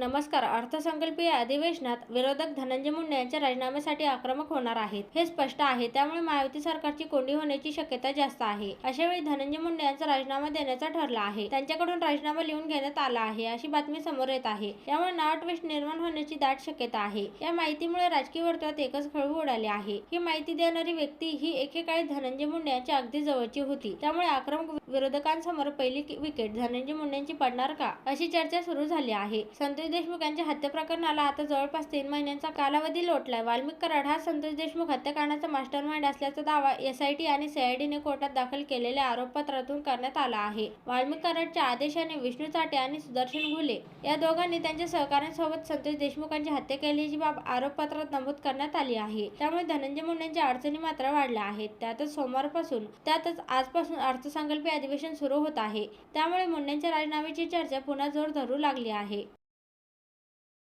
नमस्कार. अर्थसंकल्पीय अधिवेशनात विरोधक धनंजय मुंडे यांच्या राजीनाम्यासाठी आक्रमक होणार आहेत. हे स्पष्ट आहे. त्यामुळे महायुती सरकारची कोंडी होण्याची शक्यता जास्त आहे. अशावेळी धनंजय मुंडे यांचा राजीनामा देण्याचा ठरला आहे. त्यांच्याकडून राजीनामा लिहून घेण्यात आला आहे अशी बातमी समोर येत आहे. यामुळे नाटवेश निर्माण होण्याची दाट शक्यता आहे. या माहितीमुळे राजकीय वर्तुळात एकच खळबळ उडाली आहे. ही माहिती देणारी व्यक्ती ही एकेकाळी धनंजय मुंडे यांच्या अगदी जवळची होती. त्यामुळे आक्रमक विरोधकांसमोर पहिली विकेट धनंजय मुंडेंची पडणार का? अशी चर्चा सुरू झाली आहे. संतोष देशमुख यांच्या हत्या प्रकरणाला आता जवळपास तीन महिन्यांचा कालावधी लोटलाय. वाल्मिक कराड हा संतोष देशमुख हत्याकांडाचा मास्टरमाइंड असल्याचा दावा एसआयटी आणि सीआयडीने कोर्टात दाखल केलेल्या आरोपपत्रातून करण्यात आला आहे. वाल्मिक कराडच्या आदेशाने विष्णू चाटे आणि सुदर्शन घुले या दोघांनी त्यांच्या सहकाऱ्यांसोबत संतोष देशमुखांची हत्या केल्याची बाब आरोपपत्रात नमूद करण्यात आली आहे. त्यामुळे धनंजय मुंडेंच्या अडचणी मात्र वाढल्या आहेत. त्यातच सोमवारपासून त्यातच आजपासून अर्थसंकल्पीय अधिवेशन सुरू होत आहे. त्यामुळे मुंडेंच्या राजीनाम्याची चर्चा पुन्हा जोर धरू लागली आहे.